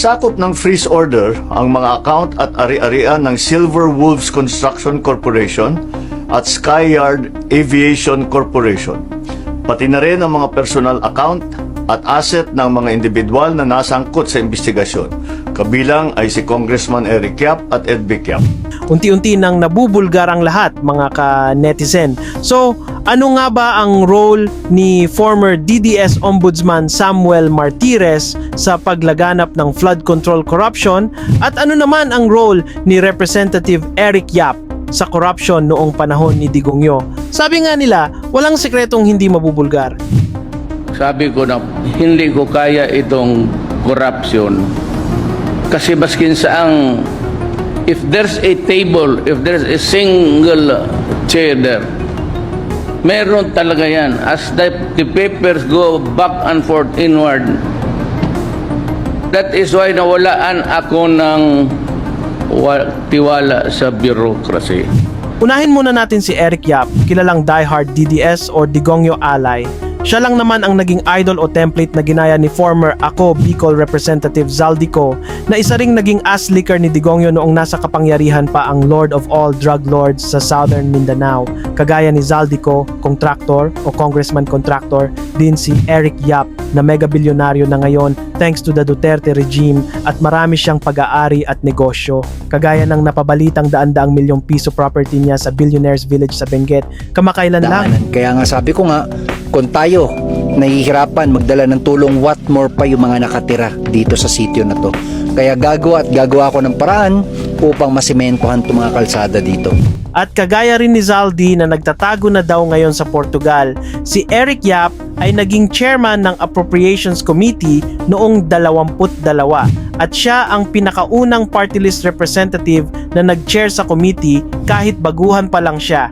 Sakop ng freeze order ang mga account at ari-arian ng Silver Wolves Construction Corporation at Skyyard Aviation Corporation. Pati na rin ang mga personal account at asset ng mga individual na nasangkot sa investigasyon. Kabilang ay si Congressman Eric Yap at Ed Vic Yap. Unti-unti nang nabubulgar ang lahat mga ka-netizen. So, ano nga ba ang role ni former DDS Ombudsman Samuel Martires sa paglaganap ng flood control corruption at ano naman ang role ni Representative Eric Yap sa corruption noong panahon ni Digongyo? Sabi nga nila, walang sekretong hindi mabubulgar. Sabi ko na hindi ko kaya itong corruption. Kasi baskin saang if there's a table, if there's a single chair there, meron talaga yan. As the, the papers go back and forth inward, that is why nawalaan ako ng wa- tiwala sa bureaucracy. Unahin muna natin si Eric Yap, kilalang diehard DDS or Digongyo ally. Siya lang naman ang naging idol o template na ginaya ni former ako Bicol Representative Zaldico na isa ring naging ass licker ni Digongyo noong nasa kapangyarihan pa ang Lord of all Drug Lords sa Southern Mindanao. Kagaya ni Zaldico, contractor o congressman contractor, din si Eric Yap na mega bilyonaryo na ngayon thanks to the Duterte regime at marami siyang pag-aari at negosyo. Kagaya ng napabalitang daan-daang milyong piso property niya sa Billionaires Village sa Benguet kamakailan lang. daanan. Kaya nga sabi ko nga, kung tayo nahihirapan magdala ng tulong, what more pa yung mga nakatira dito sa sitio na to. Kaya gagawa at gagawa ko ng paraan upang masimentohan itong mga kalsada dito. At kagaya rin ni Zaldi na nagtatago na daw ngayon sa Portugal, si Eric Yap ay naging chairman ng Appropriations Committee noong 22 at siya ang pinakaunang party list representative na nag-chair sa committee kahit baguhan pa lang siya.